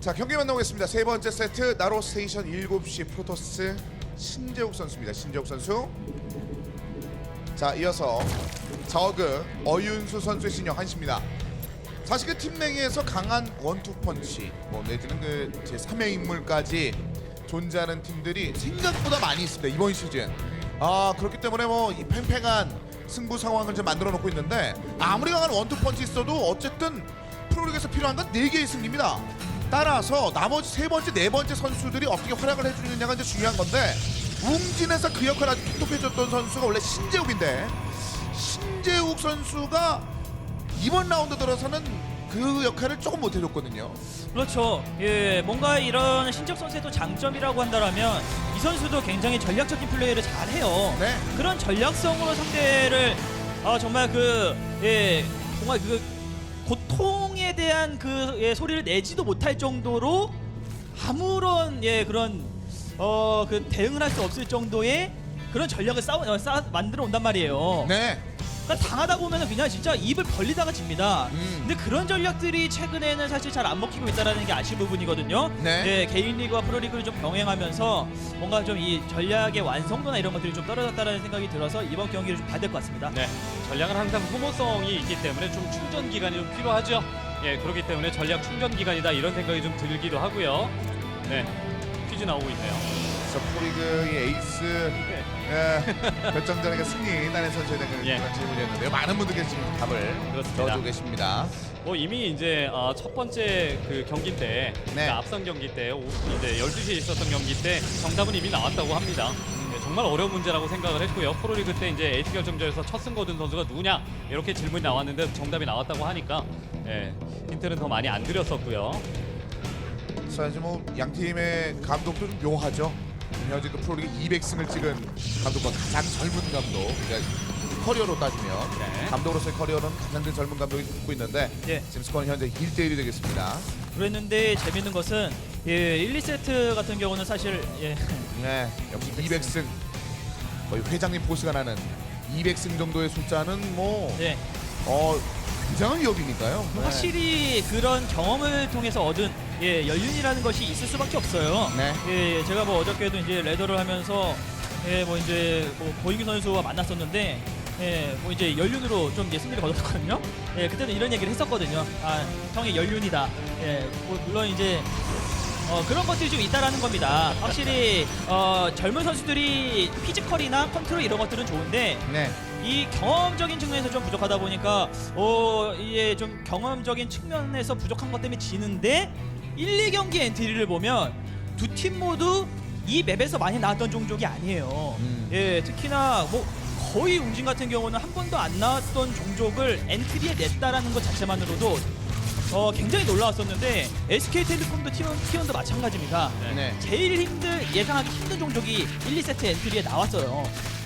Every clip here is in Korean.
자 경기 만나보겠습니다. 세 번째 세트 나로 스테이션 7시 프로토스 신재욱 선수입니다. 신재욱 선수. 자 이어서 저그 어윤수 선수의 신영 한시입니다. 사실 그 팀 내에서 강한 원투 펀치 뭐 내지는 그 제 3의 인물까지 존재하는 팀들이 생각보다 많이 있습니다 이번 시즌. 아 그렇기 때문에 뭐이 팽팽한 승부 상황을 좀 만들어 놓고 있는데 아무리 강한 원투 펀치 있어도 어쨌든 프로리그에서 필요한 건 4개의 승리입니다. 따라서 나머지 세 번째, 네 번째 선수들이 어떻게 활약을 해주느냐가 이제 중요한 건데 웅진에서 그 역할을 아주 톡톡해줬던 선수가 원래 신재욱인데 신재욱 선수가 이번 라운드 들어서는 그 역할을 조금 못 해줬거든요. 그렇죠. 예, 뭔가 이런 신적 선수의 또 장점이라고 한다면 이 선수도 굉장히 전략적인 플레이를 잘해요. 네. 그런 전략성으로 상대를 아, 정말 그 예, 정말 그 고통에 대한 그 예, 소리를 내지도 못할 정도로 아무런 예 그런 어 그 대응을 할 수 없을 정도의 그런 전략을 싸우 어, 쌓아 만들어 온단 말이에요. 네. 그러니까 당하다 보면은 그냥 진짜 입을 벌리다가 집니다. 음. 근데 그런 전략들이 최근에는 사실 잘 안 먹히고 있다라는 게 아쉬운 부분이거든요. 네. 예, 개인 리그와 프로 리그를 좀 병행하면서 뭔가 좀 이 전략의 완성도나 이런 것들이 좀 떨어졌다라는 생각이 들어서 이번 경기를 좀 봐야 될 것 같습니다. 네, 전략은 항상 소모성이 있기 때문에 좀 충전 기간이 좀 필요하죠. 예, 그렇기 때문에 전략 충전 기간이다 이런 생각이 좀 들기도 하고요. 네, 퀴즈 나오고 있네요. 저 프로리그의 에이스 예, 결정전의 승리 나는 선수에 대한 예. 그런 질문이었는데요. 많은 분들께서 지금 답을 그렇습니다. 넣어주고 계십니다. 뭐 이미 이제 어, 첫 번째 그 경기 때, 네. 그러니까 앞선 경기 때, 오- 이제 12시에 있었던 경기 때 정답은 이미 나왔다고 합니다. 네, 정말 어려운 문제라고 생각을 했고요. 프로리그 때 이제 에이스 결정전에서 첫 승 거둔 선수가 누구냐 이렇게 질문이 나왔는데 정답이 나왔다고 하니까 예, 힌트는 더 많이 안 드렸었고요. 사실 뭐 양 팀의 감독도 좀 묘하죠. 현재 그 프로리그 200승을 찍은 감독과 가장 젊은 감독. 그러니까 커리어로 따지면 네. 감독으로서의 커리어는 가장 큰 젊은 감독이 붙고 있는데 예. 지금 스코어는 현재 1대1이 되겠습니다. 그랬는데 재밌는 것은 예, 1, 2세트 같은 경우는 사실 예, 네, 역시 200승 거의 회장님 포스가 나는 200승 정도의 숫자는 뭐 예, 어, 굉장한 위협이니까요. 네. 확실히 그런 경험을 통해서 얻은 예, 연륜이라는 것이 있을 수밖에 없어요. 네. 예, 제가 뭐 어저께도 이제 레더를 하면서 예, 뭐 이제 뭐 고인규 선수와 만났었는데 예, 뭐 이제 연륜으로 좀 이제 승리를 거뒀거든요. 예, 그때도 이런 얘기를 했었거든요. 아, 형의 연륜이다. 예, 뭐 물론 이제 어, 그런 것들이 좀 있다라는 겁니다. 확실히 어, 젊은 선수들이 피지컬이나 컨트롤 이런 것들은 좋은데 네. 이 경험적인 측면에서 좀 부족하다 보니까 어 이게 좀 경험적인 측면에서 부족한 것 때문에 지는데 1, 2경기 엔트리를 보면 두 팀 모두 이 맵에서 많이 나왔던 종족이 아니에요. 음. 예, 특히나 뭐 거의 웅진 같은 경우는 한 번도 안 나왔던 종족을 엔트리에 냈다라는 것 자체만으로도 어 굉장히 놀라웠었는데 SK텔레콤도 T1, T1도 마찬가지입니다. 네. 제일 힘들 예상하기 힘든 종족이 1, 2세트 엔트리에 나왔어요.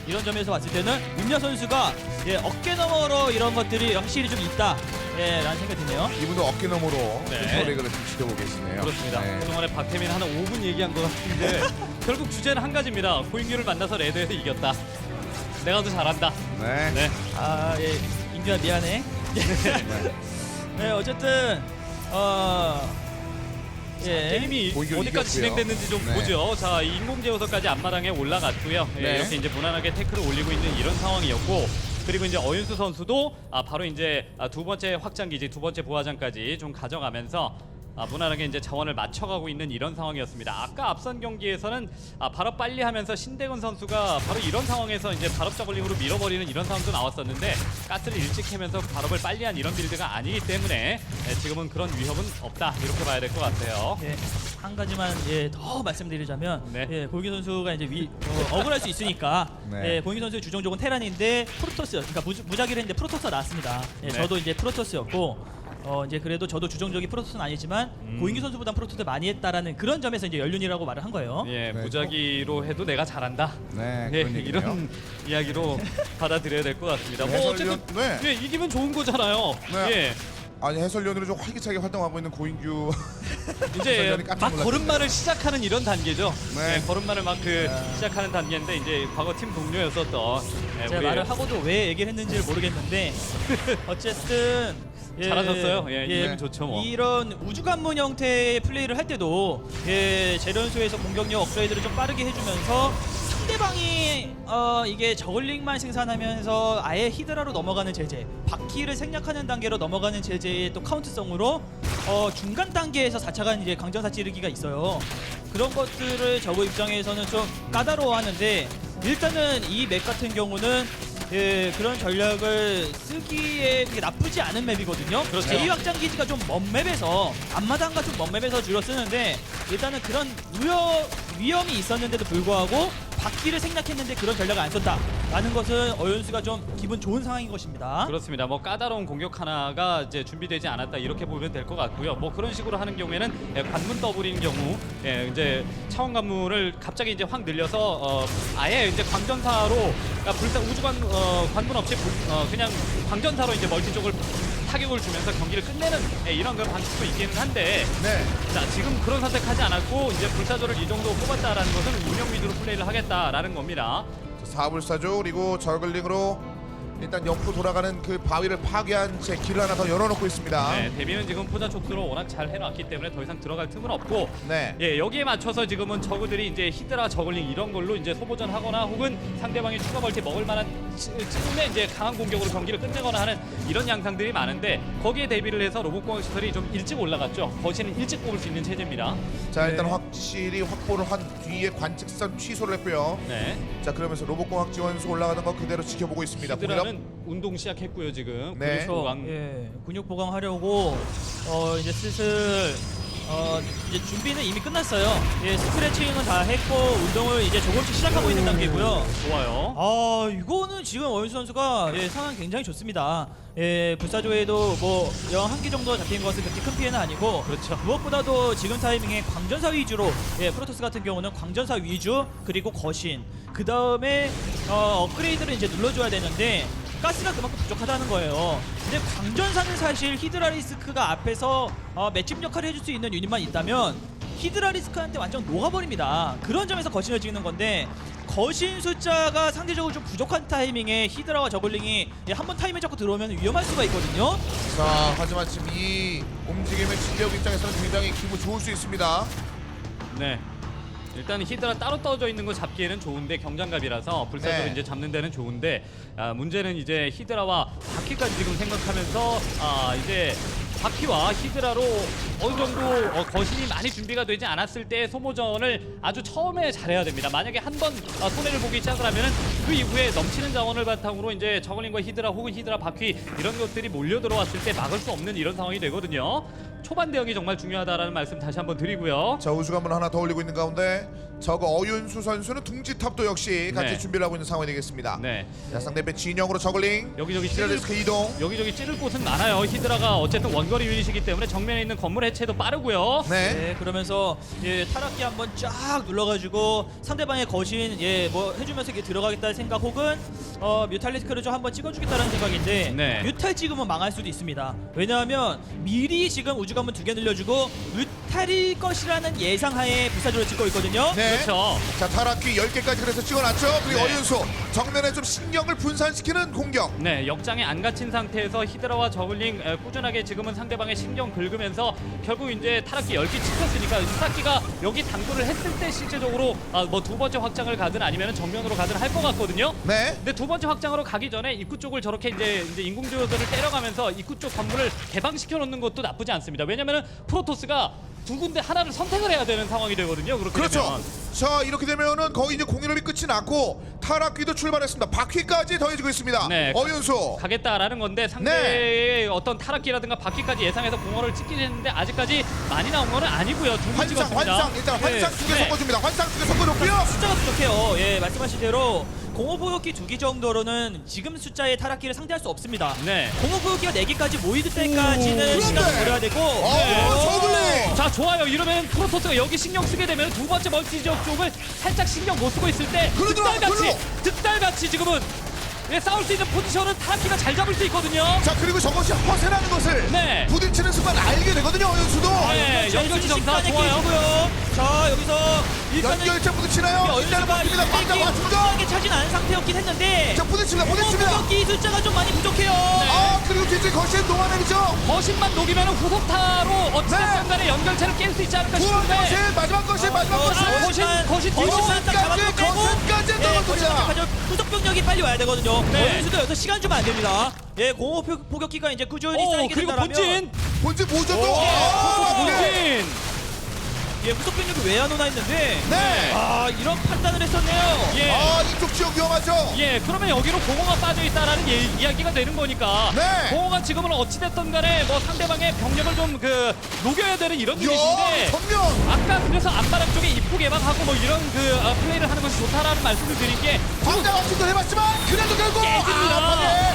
이런 점에서 봤을 때는 윤여 선수가 예, 어깨 너머로 이런 것들이 확실히 좀 있다. 예, 라는 생각이 드네요. 이분도 어깨 너머로 네. 프로리그를 좀 지켜보고 계시네요. 그렇습니다. 네. 그동안에 박태민 한 5분 얘기한 것 같은데 결국 주제는 한 가지입니다. 고인규를 만나서 레드에서 이겼다. 내가 더 잘한다. 네. 네. 아, 예, 인규야 미안해. 네, 어쨌든 어 예. 게임이 어디까지 이겼고요. 진행됐는지 좀 네. 보죠. 자, 이 인공제어서까지 앞마당에 올라갔고요. 예, 네. 이렇게 이제 무난하게 태클을 올리고 있는 이런 상황이었고 그리고 이제 어윤수 선수도 아, 바로 이제 아, 두 번째 확장 기지, 두 번째 부하장까지 좀 가져가면서 아, 무난하게 이제 자원을 맞춰가고 있는 이런 상황이었습니다. 아까 앞선 경기에서는 아, 발업 빨리 하면서 신대건 선수가 바로 이런 상황에서 이제 발업 저글링으로 밀어버리는 이런 상황도 나왔었는데 가스를 일찍 캐면서 발업을 빨리 한 이런 빌드가 아니기 때문에 예, 지금은 그런 위협은 없다 이렇게 봐야 될 것 같아요. 예, 한 가지만 예, 더 말씀드리자면 네. 예, 고기 선수가 이제 위, 어, 억울할 수 있으니까 네. 예, 고기 선수의 주종족은 테란인데 프로토스 그러니까 무, 무작위를 했는데 프로토스가 나왔습니다. 예, 네. 저도 이제 프로토스였고 어, 이제 그래도 저도 주종족이 프로토스는 아니지만 음. 고인규 선수보다 프로토스 많이 했다라는 그런 점에서 이제 연륜이라고 말을 한 거예요. 예, 네, 무작위로 해도 내가 잘한다. 네, 예, 그런 얘기네요. 이런 이야기로 받아들여야 될 것 같습니다. 뭐 해설위원- 어쨌든 네. 예, 이기면 좋은 거잖아요. 네. 예, 아니 해설위원으로 좀 활기차게 활동하고 있는 고인규 이제 깜짝 막 놀랐겠네. 걸음마를 시작하는 이런 단계죠. 네. 네, 걸음마를 막 그 시작하는 단계인데 이제 과거 팀 동료였었던 네, 제가 우리 말을 하고도 왜 얘기를 했는지를 모르겠는데 어쨌든 예, 잘하셨어요. 예, 이름이 네. 좋죠 뭐. 이런 우주 관문 형태의 플레이를 할 때도 예, 재련소에서 공격력 업그레이드를 좀 빠르게 해주면서 상대방이 어, 이게 저글링만 생산하면서 아예 히드라로 넘어가는 제재, 바퀴를 생략하는 단계로 넘어가는 제재의 또 카운트성으로 어, 중간 단계에서 4차간 이제 강전사 찌르기가 있어요. 그런 것들을 저거 입장에서는 좀 까다로워하는데 일단은 이 맵 같은 경우는 예, 그런 전략을 쓰기에 그게 나쁘지 않은 맵이거든요. 그렇죠. 제2 확장 기지가 좀 먼 맵에서 앞마당 같은 먼 맵에서 주로 쓰는데 일단은 그런 위험, 위험이 있었는데도 불구하고 바퀴를 생략했는데 그런 전략을 안 썼다 라는 것은 어윤수가 좀 기분 좋은 상황인 것입니다. 그렇습니다. 뭐 까다로운 공격 하나가 이제 준비되지 않았다 이렇게 보면 될 것 같고요. 뭐 그런 식으로 하는 경우에는 예, 관문 더블인 경우 예, 이제 차원 관문을 갑자기 이제 확 늘려서 어, 아예 이제 광전사로 그러니까 불사 우주관 어, 관문 없이 불- 어, 그냥 광전사로 이제 멀티 쪽을 타격을 주면서 경기를 끝내는 예, 이런 그런 방식도 있기는 한데 네. 자 지금 그런 선택하지 않았고 이제 불사조를 이 정도 뽑았다라는 것은 운영 위주로 플레이를 하겠다라는 겁니다. 사불사조 그리고 저글링으로 일단 옆으로 돌아가는 그 바위를 파괴한 채 길을 하나 더 열어놓고 있습니다. 네, 데뷔는 지금 포자 촉수로 워낙 잘 해놨기 때문에 더 이상 들어갈 틈은 없고 네. 예 여기에 맞춰서 지금은 저그들이 이제 히드라 저글링 이런 걸로 이제 소보전 하거나 혹은 상대방이 추가 멀티 먹을 만한 치- 쯤에 이제 강한 공격으로 경기를 끝내거나 하는 이런 양상들이 많은데 거기에 대비를 해서 로봇공학 시설이 좀 일찍 올라갔죠 거시는 일찍 뽑을 수 있는 체제입니다 자 일단 네. 확실히 확보를 한 뒤에 관측선 취소를 했고요. 네 자 그러면서 로봇공학 지원소 올라가는 거 그대로 지켜보고 있습니다. 히드라 는 운동 시작했고요 지금 네. 그래서 왕 예, 근육 보강하려고 어 이제 슬슬 어 이제 준비는 이미 끝났어요. 예, 스트레칭은 다 했고 운동을 이제 조금씩 시작하고 있는 단계고요. 좋아요 아 이거는 지금 어윤수 선수가 예, 상황 굉장히 좋습니다. 예, 불사조에도 뭐 영 한 개 정도 잡힌 것은 그렇게 큰 피해는 아니고 그렇죠. 무엇보다도 지금 타이밍에 광전사 위주로 예, 프로토스 같은 경우는 광전사 위주 그리고 거신 그 다음에 어, 업그레이드를 이제 눌러줘야 되는데 가스가 그만큼 부족하다는 거예요. 근데 광전사는 사실 히드라리스크가 앞에서 어, 맷집 역할을 해줄 수 있는 유닛만 있다면 히드라리스크한테 완전 녹아버립니다. 그런 점에서 거신을 찍는 건데 거신 숫자가 상대적으로 좀 부족한 타이밍에 히드라와 저글링이 예, 한번 타이밍 잡고 들어오면 위험할 수가 있거든요. 자 하지만 지금 이 움직임의 진력 입장에서는 굉장히 기분 좋을 수 있습니다. 네. 일단 히드라 따로 떨어져 있는 거 잡기에는 좋은데 경장갑이라서 불사조를 네. 이제 잡는 데는 좋은데 아, 문제는 이제 히드라와 바퀴까지 지금 생각하면서 아 이제 바퀴와 히드라로 어느 정도 어, 거신이 많이 준비가 되지 않았을 때 소모전을 아주 처음에 잘해야 됩니다. 만약에 한 번 손해를 보기 시작을 하면은 그 이후에 넘치는 자원을 바탕으로 이제 저글링과 히드라 혹은 히드라 바퀴 이런 것들이 몰려 들어왔을 때 막을 수 없는 이런 상황이 되거든요. 초반 대응이 정말 중요하다라는 말씀 다시 한번 드리고요. 자 우수관문 하나 더 올리고 있는 가운데 저거 어윤수 선수는 둥지탑도 역시 같이 네. 준비를 하고 있는 상황이 되겠습니다. 네. 자 상대편 진영으로 저글링 여기저기 찌를, 히드라리스크 이동. 여기저기 찌를 곳은 많아요. 히드라가 어쨌든 원거리 유닛이기 때문에 정면에 있는 건물 해체도 빠르고요. 네. 네, 그러면서 예, 타락기 한번 쫙 눌러가지고 상대방의 거신 예, 뭐 해주면서 이렇게 들어가겠다는 생각 혹은 어, 뮤탈리스크를 좀 한번 찍어주겠다는 생각인데 네. 뮤탈 찍으면 망할 수도 있습니다. 왜냐하면 미리 지금 우주 관문 두 개 늘려주고 뮤탈일 것이라는 예상하에 불사조를 찍고 있거든요. 네. 그렇죠. 자 타락기 10개까지 그래서 찍어놨죠. 그리고 네. 어윤수 정면에 좀 신경을 분산시키는 공격. 네, 역장에 안 갇힌 상태에서 히드라와 저글링 에, 꾸준하게 지금은 상대방의 신경 긁으면서 결국 이제 타락기 10개 찍혔으니까 타락기가 여기 당구를 했을 때 실제적으로 아, 뭐두 번째 확장을 가든 아니면 정면으로 가든 할 것 같거든요. 네. 근데 두 번째 확장으로 가기 전에 입구 쪽을 저렇게 이제 이제 인공지어들을 때려가면서 입구 쪽 건물을 개방시켜 놓는 것도 나쁘지 않습니다. 왜냐면은 프로토스가 두 군데 하나를 선택을 해야 되는 상황이 되거든요. 그렇게 그렇죠. 되면. 자 이렇게 되면은 거의 이제 공연업이 끝이 났고 타락기도 출발했습니다. 바퀴까지 더해지고 있습니다. 네. 어윤수. 가겠다라는 건데 상대의 어떤 타락기라든가 바퀴까지 예상해서 공허를 찍긴 했는데 아직까지 많이 나온 건 아니고요. 두분 환상 찍었습니다. 환상 일단 네. 환상 두개 네. 섞어줍니다. 환상 두 개 섞어놓고요. 숫자가 부족해요. 예, 말씀하신 대로 공허보호기 두개 정도로는 지금 숫자의 타락기를 상대할 수 없습니다. 네. 공허보호기가 네 개까지 모이을 때까지는 오, 시간을 그런데. 버려야 되고. 어, 네. 저글링. 자 좋아요. 이러면 프로토스가 여기 신경 쓰게 되면 두 번째 멀티 지역 쪽을 살짝 신경 못 쓰고 있을 때 글로 득달같이. 득달같이 지금은 예, 싸울 수 있는 포지션은 타락기가 잘 잡을 수 있거든요. 자 그리고 저것이 허세라는 것을 네. 부딪히는 순간 알게 되거든요 어윤수도 네, 연결 점사 좋아요. 고요 자 여기서 연결체 부딪히나요? 일단은 버팁니다 방장 맞습니다 완벽하게 차진 않은 상태였긴 했는데 자 부딪힙니다 부딪힙니다 공격기 숫자가 좀 많이 부족해요. 아 그리고 뒤쪽에 거신 동화내리죠 거신만 녹이면 후속타로 어찌됐든 간에 연결체를 깰 수 있지 않을까 싶은데 거신 마지막 거신 마지막 아, 거신 거신, 거신 뒤로 거신까지 거신까지 떨어뜨자 네, 후속 병력이 빨리 와야 되거든요. 네. 어윤수도 여기서 시간 주면 안 됩니다. 예, 공호 표- 포격기가 이제 꾸준히 오, 쌓이게 그리고 된다면 본진 본진 또 예, 아, 네. 본진 예, 후속 병력이 왜 안 오나 했는데 네. 아, 이런 판단을 했었네요. 예. 아 이쪽 지역 위험하죠 예, 그러면 여기로 공허가 빠져 있다라는 예, 이야기가 되는 거니까. 네. 공허가 지금은 어찌됐든 간에 뭐 상대방의 병력을 좀 그 녹여야 되는 이런 야 유닛인데. 전면 아까 그래서 앞바람 쪽에 입구 개방하고 뭐 이런 그 어, 플레이를 하는 것이 좋다라는 말씀을 드린 게 방장 확신도 해봤지만 그래도 결국 깨집니다. 아,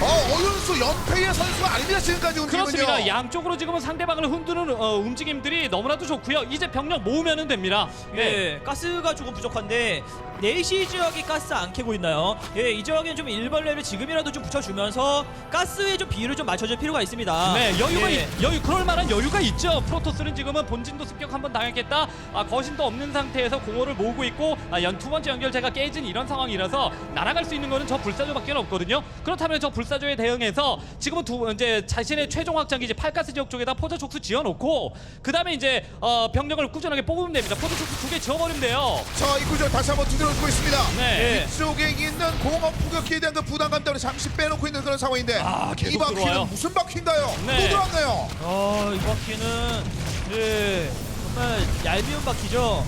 어 어윤수 연패의 선수가 아닙니다 지금까지 움직임은요 그렇습니다. 양쪽으로 지금은 상대방을 흔드는 어, 움직임들이 너무나도 좋고요. 이제 병력 모으면 됩니다. 네. 예, 가스가 조금 부족한데 4시 지역이 가스 안 캐고 있나요? 예, 이 지역에는 좀 일벌레를 지금이라도 좀 붙여주면서 가스의 좀 비율을 좀 맞춰줄 필요가 있습니다. 네, 여유가 예. 있- 여유 그럴 만한 여유가 있죠. 프로토스는 지금은 본진도 습격 한번 당했겠다. 아, 거신도 없는 상태에서 공허를 모으고 있고 아, 연 두 번째 연결체가 깨진 이런 상황이라서 날아갈 수 있는 거는 저 불사조밖에 없거든요. 그렇다면 저 불사 조에 대응해서 지금은 두 이제 자신의 최종 확장기 이제 팔가스 지역 쪽에다 포자 촉수 지어놓고 그 다음에 이제 어, 병력을 꾸준하게 뽑으면 됩니다. 포자 촉수 두 개 지어버리면 돼요. 자 이구조 다시 한번 두드려주고 있습니다 네. 이쪽에 있는 공업 포격기에 대한 그 부담감 때문에 잠시 빼놓고 있는 그런 상황인데 아, 계속 이 바퀴는 들어와요. 무슨 바퀴인가요? 네. 또 들어왔네요 아, 이 바퀴는 예, 정말 얄미운 바퀴죠.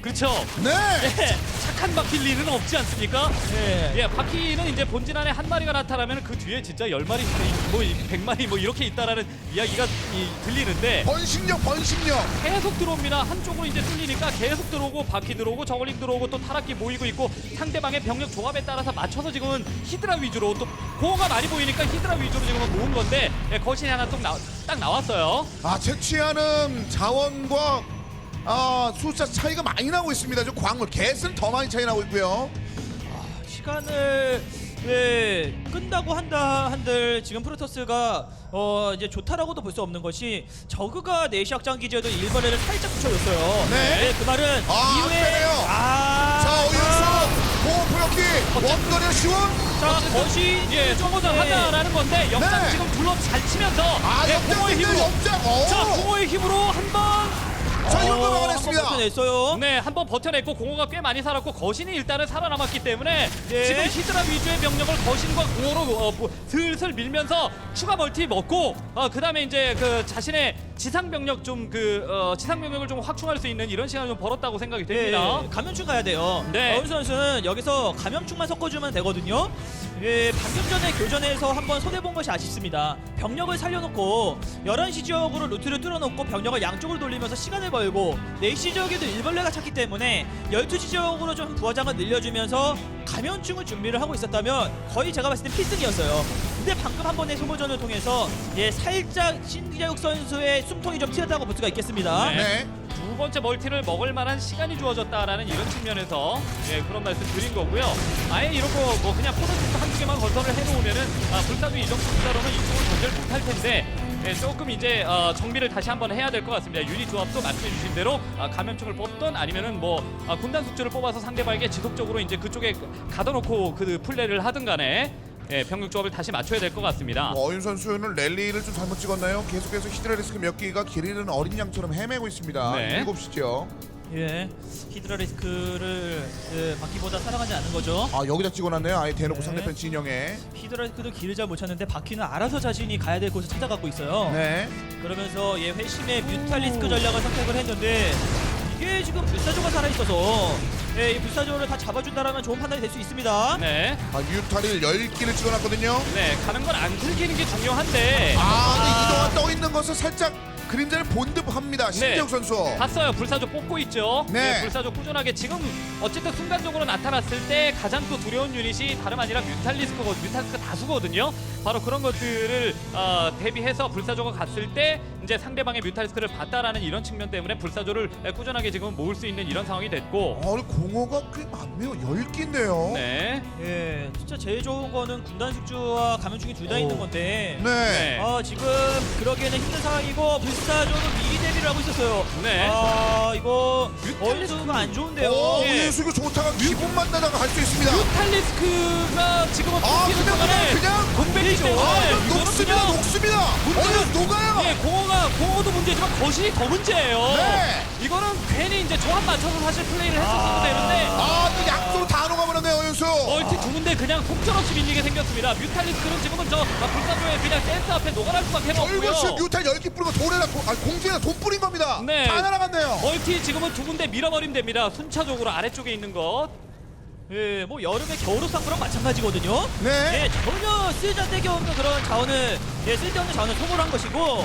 그렇죠. 네 예, 착한 바뀔 일은 없지 않습니까? 예. 예, 바퀴는 이제 본진 안에 한 마리가 나타나면 그 뒤에 진짜 열 마리, 뭐 백 마리 뭐 이렇게 있다라는 이야기가 이, 들리는데 번식력 번식력 계속 들어옵니다. 한쪽으로 이제 뚫리니까 계속 들어오고 바퀴 들어오고 저글링 들어오고 또 타락기 모이고 있고 상대방의 병력 조합에 따라서 맞춰서 지금은 히드라 위주로 또 공허가 많이 보이니까 히드라 위주로 지금은 모은 건데 예, 거신이 하나 딱, 나, 딱 나왔어요. 아 채취하는 자원과 아 숫자 차이가 많이 나고 있습니다 저 광물 개수는 더 많이 차이 나고 있고요 시간을 예, 끈다고 한다 한들 지금 프로토스가 어 이제 좋다라고도 볼 수 없는 것이 저그가 내시 확장 기지에도 일벌레를 살짝 붙여줬어요. 네. 예, 그 말은 아, 이후에 안 빼네요. 아, 자 어윤수 공업 포격기 원거리 시원 자 거시 예, 네. 하자라는 건데 역장 네. 지금 둘러 잘 치면서 아 예, 역장 공허의 있는 힘으로 자, 어. 공허의 힘으로 한번 자 막아냈습니다 버텨냈어요. 네, 한 번 버텨냈고 공허가 꽤 많이 살았고 거신이 일단은 살아남았기 때문에 네. 지금 히드라 위주의 병력을 거신과 공허로 어, 뭐, 슬슬 밀면서 추가 멀티 먹고 어, 그다음에 이제 그 자신의 지상 병력 좀 그 어, 지상 병력을 좀 확충할 수 있는 이런 시간을 좀 벌었다고 생각이 됩니다. 예, 감염충 가야 돼요. 네. 어윤 선수는 여기서 감염충만 섞어주면 되거든요. 예, 방금 전에 교전에서 한번 손해본 것이 아쉽습니다. 병력을 살려놓고 11시 지역으로 루트를 뚫어놓고 병력을 양쪽으로 돌리면서 시간을 벌고 4시 지역에도 일벌레가 찼기 때문에 12시 지역으로 좀 부하장을 늘려주면서 감염충을 준비를 하고 있었다면 거의 제가 봤을 때 필승이었어요. 근데 방금 한 번의 소모전을 통해서 예, 살짝 신기자욱 선수의 숨통이 좀 튀었다고 볼 수가 있겠습니다. 네. 네두 번째 멀티를 먹을 만한 시간이 주어졌다라는 이런 측면에서 예, 그런 말씀 드린 거고요. 아예 거뭐 그냥 포도주스 한두 개만 건설을 해놓으면은 아, 불사조 이 정도 숫자로는 이쪽을 전제를 못할 텐데 예, 조금 이제 어, 정비를 다시 한번 해야 될 것 같습니다. 유닛 조합도 말씀해 주신 대로 아, 감염충을 뽑던 아니면은 뭐 아, 군단 숙주를 뽑아서 상대방에게 지속적으로 이제 그쪽에 가둬놓고 그 플레이를 하든 간에 예, 병력 조합을 다시 맞춰야 될 것 같습니다. 뭐 어윤 선수는 랠리를 좀 잘못 찍었나요? 계속해서 히드라 리스크 몇 개가 길 잃은 어린 양처럼 헤매고 있습니다 네. 7시죠 예, 히드라 리스크를 예, 바퀴보다 살아가지 않은 거죠. 아 여기다 찍어놨네요 아예 대놓고 네. 상대편 진영에 히드라 리스크도 길을 잘 못 찾는데 바퀴는 알아서 자신이 가야 될 곳을 찾아가고 있어요. 네 그러면서 예, 회심의 뮤탈 리스크 전략을 선택을 했는데 이게 지금 불사조가 살아있어서 예, 이 불사조를 다 잡아준다라면 좋은 판단이 될 수 있습니다. 네, 아 뮤탈을 10기를 찍어놨거든요. 네, 가는 건 안 들키는 게 중요한데. 아 근데 이동안 떠있는 것을 살짝 그림자를 본드합니다. 신재욱 선수. 봤어요. 불사조 뽑고 있죠. 네. 예, 불사조 꾸준하게 지금 어쨌든 순간적으로 나타났을 때 가장 또 두려운 유닛이 다름 아니라 뮤탈리스크고 뮤탈리스크 다수거든요. 바로 그런 것들을 어, 대비해서 불사조가 갔을 때 이제 상대방의 뮤탈리스크를 봤다라는 이런 측면 때문에 불사조를 꾸준하게 지금 모을 수 있는 이런 상황이 됐고. 어, 공허가 꽤 많네요. 10개인데요. 네. 예, 진짜 제일 좋은 거는 군단 숙주와 감염충이 둘 다 있는 건데. 네. 네. 아 지금 그러기에는 힘든 상황이고 불사 조도 미리 대비를 하고 있었어요. 네. 아 이거 어윤수가 안 좋은데요. 오, 예. 우유수교 좋다가 기분 만 나다가 갈 수 있습니다. 뮤탈리스크가 지금은 아, 그냥 동안에 그냥 공백이죠. 아, 네, 이거 이거는 녹습니다. 그냥 녹습니다. 어느 녹아요. 예, 공허가 공허도 문제지만 거실이 더 문제예요. 네. 이거는 괜히 이제 조합 맞춰서 사실 플레이를 했었어도 되는데 아, 또 약 어윤수. 멀티 두 군데 그냥 속절 없이 밀리게 생겼습니다. 뮤탈리스크는 지금은 저 아, 불사조에 그냥 센스 앞에 녹아날 수밖에 없고요. 결국 뮤탈 10개 뿌리고 돌에다 돈, 아니, 공중에다 돈 뿌린 겁니다. 네. 다 날아갔네요. 멀티 지금은 두 군데 밀어버리면 됩니다. 순차적으로 아래쪽에 있는 것. 예, 뭐 여름에 겨울옷상구랑 마찬가지거든요. 네. 예, 전혀 쓰잘데기 없는 그런 자원을 예, 쓸데없는 자원을 소모한 것이고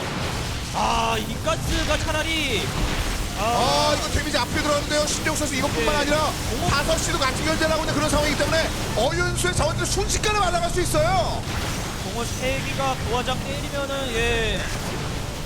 아, 이 가스가 차라리 아, 이거 데미지 앞에 들어가는데요. 신재욱 선수 이것뿐만 예. 아니라 다섯 시도 같이 견제를 하고 있는 그런 상황이기 때문에 어윤수의 자원들을 순식간에 날아갈 수 있어요. 공을 세 개가 부화장 때리면은 예,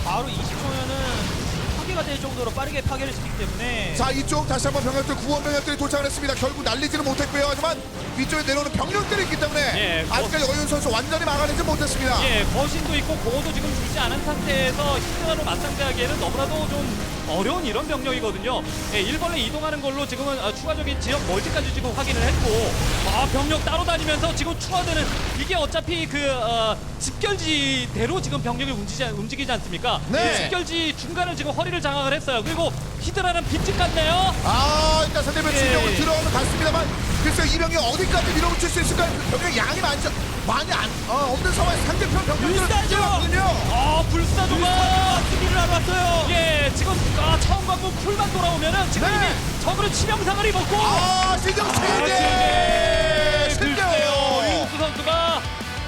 바로 20초면은 파괴가 될 정도로 빠르게 파괴를 시키기 때문에 자, 이쪽 다시 한번 병력들 구원 병력들이 도착을 했습니다. 결국 날리지는 못했고요. 하지만 위쪽에 내려오는 병력들이 있기 때문에 예, 아직까지 어윤 선수 완전히 막아내지 못했습니다. 예, 거신도 있고 공허도 지금 줄지 않은 상태에서 히드라로 맞상대하기에는 너무나도 좀 어려운 이런 병력이거든요. 예, 일본에 이동하는 걸로 지금은 아, 추가적인 지역 멀티까지 지금 확인을 했고, 아, 병력 따로 다니면서 지금 추가되는 이게 어차피 그 어, 집결지대로 지금 병력이 움직이지, 않- 움직이지 않습니까? 네. 이 집결지 중간을 지금 허리를 장악을 했어요. 그리고 히드라는 빈집 같네요. 아, 일단 상대편 예. 진영으로 들어오는 것 같습니다만 글쎄요, 이 병력 어디까지 밀어붙일 수 있을까요? 병력 양이 많지, 많이 안, 어, 없는 상황에 상대편 병력들을 불사조! 뛰어왔거든요. 아, 불사조가 아, 수비를 하러 왔어요. 예, 지금 아, 처음 광고 풀만 돌아오면은 지금 네. 이미 적으로 치명상을 입었고 아, 체제! 글쎄요. 신정! 이윤수 선수가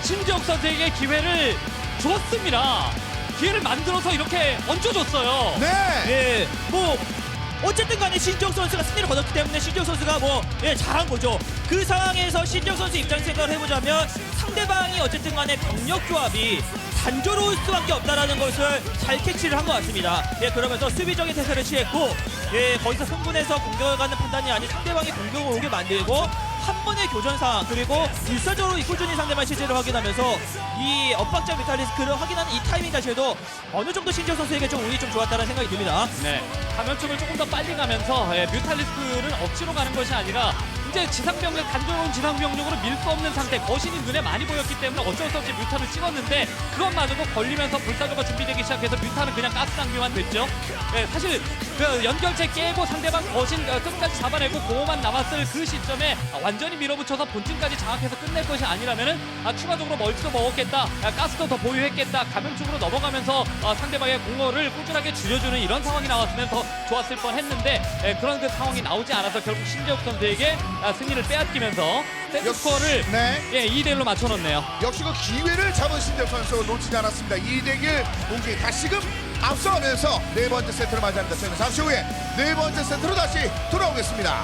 신재욱 선수에게 기회를 줬습니다. 기회를 만들어서 이렇게 얹어줬어요. 네! 예, 뭐 어쨌든 간에 신정 선수가 승리를 거뒀기 때문에 신정 선수가 뭐 예, 잘한 거죠. 그 상황에서 신정 선수 입장 생각을 해보자면 상대방이 어쨌든 간에 병력 조합이 단조로울 수밖에 없다라는 것을 잘 캐치를 한 것 같습니다. 예, 그러면서 수비적인 태세를 취했고, 예, 거기서 승분해서 공격을 가는 판단이 아닌 상대방이 공격을 오게 만들고 한 번의 교전 상황 그리고 일사적으로 이 꾸준히 상대방 실제를 확인하면서 이 엇박자 뮤탈리스크를 확인하는 이 타이밍 자체도 어느 정도 신정 선수에게 좀 운이 좀 좋았다는 생각이 듭니다. 네, 감염증을 조금 더 빨리 가면서 예, 뮤탈리스크를 억지로 가는 것이 아니라 이제 지상병력 단조로운 지상병력으로 밀 수 없는 상태 거신이 눈에 많이 보였기 때문에 어쩔 수 없이 뮤탈을 찍었는데 그것마저도 걸리면서 불사조가 준비되기 시작해서 뮤탈은 그냥 가스 낭비만 됐죠. 예, 사실 그 연결체 깨고 상대방 거신 어, 끝까지 잡아내고 보호만 남았을 그 시점에 아, 완전히 밀어붙여서 본진까지 장악해서 끝낼 것이 아니라면은 아, 추가적으로 멀티도 먹었겠다, 아, 가스도 더 보유했겠다, 감염충으로 넘어가면서 아, 상대방의 공허를 꾸준하게 줄여주는 이런 상황이 나왔으면 더 좋았을 뻔했는데 예, 그런 그 상황이 나오지 않아서 결국 신재욱 선수에게 아, 승리를 빼앗기면서 세트 스코어를 네. 예, 2대 1로 맞춰놓네요. 역시 그 기회를 잡은 신재욱 선수 놓치지 않았습니다. 2대1 공기 다시금 앞서가면서 네 번째 세트를 맞이합니다. 저희는 잠시 후에 네 번째 세트로 다시 돌아오겠습니다.